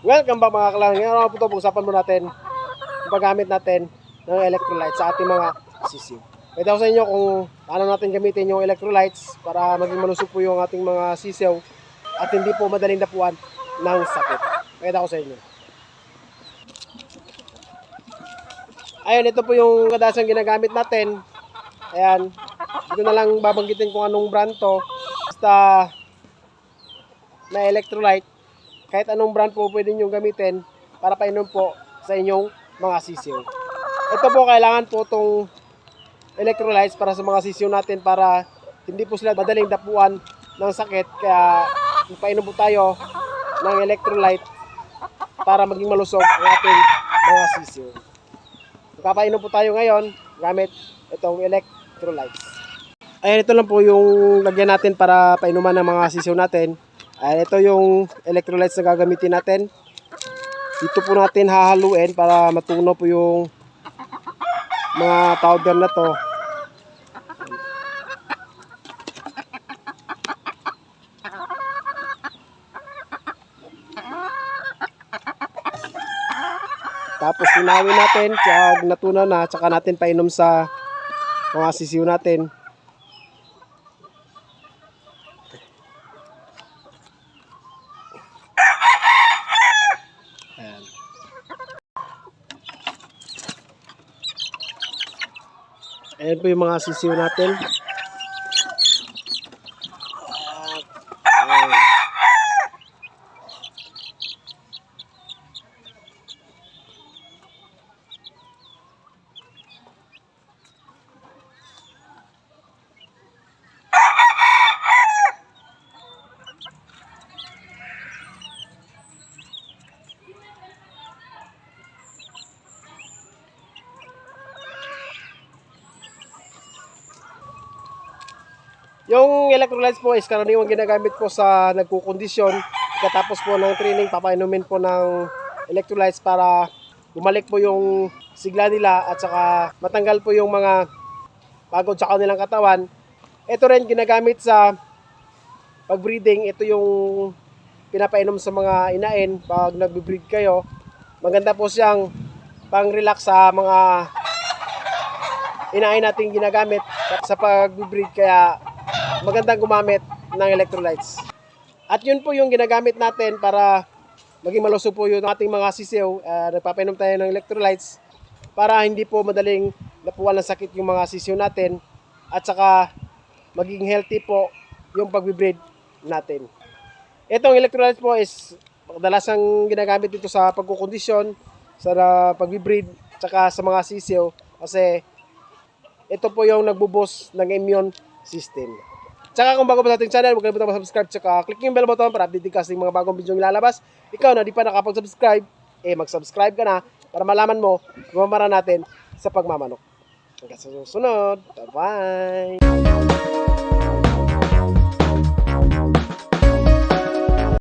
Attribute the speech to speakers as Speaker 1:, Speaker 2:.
Speaker 1: Welcome back mga kalang. Ngayon po ito, pag-usapan mo natin yung paggamit natin ng electrolytes sa ating mga sisiw. Pwede ako sa inyo kung paano natin gamitin yung electrolytes para maging malusog po yung ating mga sisiw at hindi po madaling dapuan ng sakit. Pwede ako sa inyo. Ayun, ito po yung kadasang ginagamit natin. Ayan. Dito na lang babanggitin kung anong brand to. Basta na electrolyte. Kahit anong brand po pwede nyo gamitin para painom po sa inyong mga sisiw. Ito po kailangan po itong electrolytes para sa mga sisiw natin para hindi po sila madaling dapuan ng sakit. Kaya painom po tayo ng electrolyte para maging malusog ang ating mga sisiw. Magpapainom po tayo ngayon gamit itong electrolytes. Ayan, ito lang po yung lagyan natin para painuman ng mga sisiw natin. Ayan, ito yung electrolytes na gagamitin natin. Dito po natin hahaluin para matunaw po yung mga powder na to. Tapos tinawin natin, pag natunaw na, tsaka natin painom sa mga sisiw natin. Ayan po yung mga sisiw natin. Yung electrolytes po is karaniwang ginagamit po sa nagkukondisyon. Katapos po ng training, papainumin po ng electrolytes para bumalik po yung sigla nila at saka matanggal po yung mga pagod sa kanilang katawan. Ito rin ginagamit sa pag-breeding. Ito yung pinapainom sa mga inain pag nagbe-breed kayo. Maganda po siyang pang-relax sa mga inain nating ginagamit sa pag-breed kaya magandang gumamit ng electrolytes. At yun po yung ginagamit natin para maging malusog po yung ating mga sisiw. Uh, nagpapainom tayo ng electrolytes para hindi po madaling napuwan ng sakit yung mga sisiw natin at saka maging healthy po yung pag-breed natin. Itong electrolytes po is kadalasang ginagamit dito sa pagkukondisyon, sa uh, pag-breed, tsaka sa mga sisiw kasi ito po yung nagbuboost ng immune system. Tsaka kung bago pa sa ating channel, huwag kalimutan mag-subscribe tsaka click yung bell button para update ka sa mga bagong video yung ilalabas. Ikaw na di pa nakapag-subscribe, eh mag-subscribe ka na para malaman mo gumamara natin sa pagmamanok. Hanggang sa susunod. Bye-bye!